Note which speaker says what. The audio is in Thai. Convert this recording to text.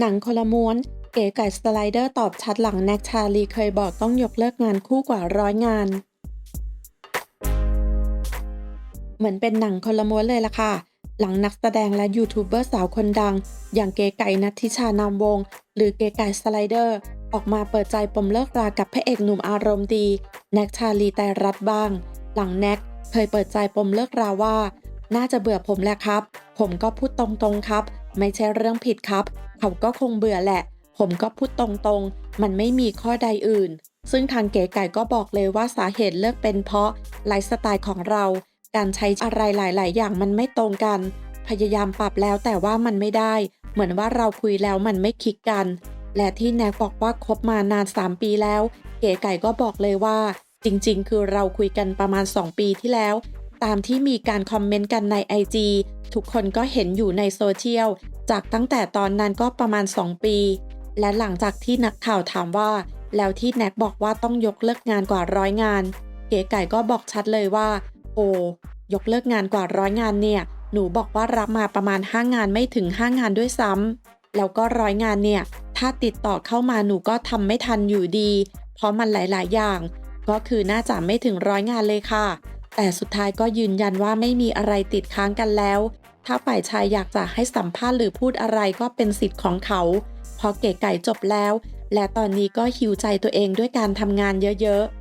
Speaker 1: หนังคนละม้วน เก๋ไก่สไลเดอร์ตอบชัดหลังแน็กชาลีเคยบอกต้องยกเลิกงานคู่กว่าร้อยงาน เหมือนเป็นหนังคนละม้วนเลยล่ะค่ะ หลังนักแสดงและยูทูบเบอร์สาวคนดัง อย่างเก๋ไก่นัทธิชานามวงศ์หรือเก๋ไก่สไลเดอร์ ออกมาเปิดใจปมเลิกรากับพระเอกหนุ่มอารมณ์ดีแน็กชาลีแต่รัฐบ้าง หลังแน็กเคยเปิดใจปมเลิกราว่า น่าจะเบื่อผมแหละครับ ผมก็พูดตรงๆครับ ไม่ใช่เรื่องผิดครับ เขาก็คงเบื่อแหละ ผมก็พูดตรงๆ มันไม่มีข้อใดอื่น ซึ่งทางเก๋ไก่ก็บอกเลยว่าสาเหตุเลิกเป็นเพราะไลฟ์สไตล์ของเรา การใช้อะไรหลาย ๆ อย่างมันไม่ตรงกัน พยายามปรับแล้วแต่ว่ามันไม่ได้ เหมือนว่าเราคุยแล้วมันไม่คลิกกัน และที่แน็กบอกว่าคบมานาน 3 ปีแล้ว เก๋ไก่ก็บอกเลยว่า จริง ๆ คือเราคุยกันประมาณ 2 ปีที่แล้ว ตามที่มีการคอมเมนต์กันใน IG ทุกคนก็เห็นอยู่ในโซเชียล จากตั้งแต่ตอนนั้นก็ประมาณ 2 ปี และหลังจากที่นักข่าวถามว่า แล้วที่แน็กบอกว่าต้องยกเลิกงานกว่าร้อยงาน เก๋ไก่ก็บอกชัดเลยว่า โอ้ยกเลิกงานกว่าร้อยงานเนี่ย หนูบอกว่ารับมาประมาณ 5 งานไม่ถึง 5 งานด้วยซ้ำแล้วก็ร้อยงานเนี่ย ถ้าติดต่อเข้ามาหนูก็ทำไม่ทันอยู่ดี เพราะมันหลาย ๆ อย่าง ก็คือน่าจะไม่ถึงร้อยงานเลยค่ะ แต่สุดท้ายก็ยืนยันว่าไม่มีอะไรติดค้างกันแล้ว ถ้าฝ่ายชายอยากจะให้สัมภาษณ์หรือพูดอะไรก็เป็นสิทธิ์ของเขา พอเก๋ไก่จบแล้ว และตอนนี้ก็หิวใจตัวเองด้วยการทำงานเยอะๆ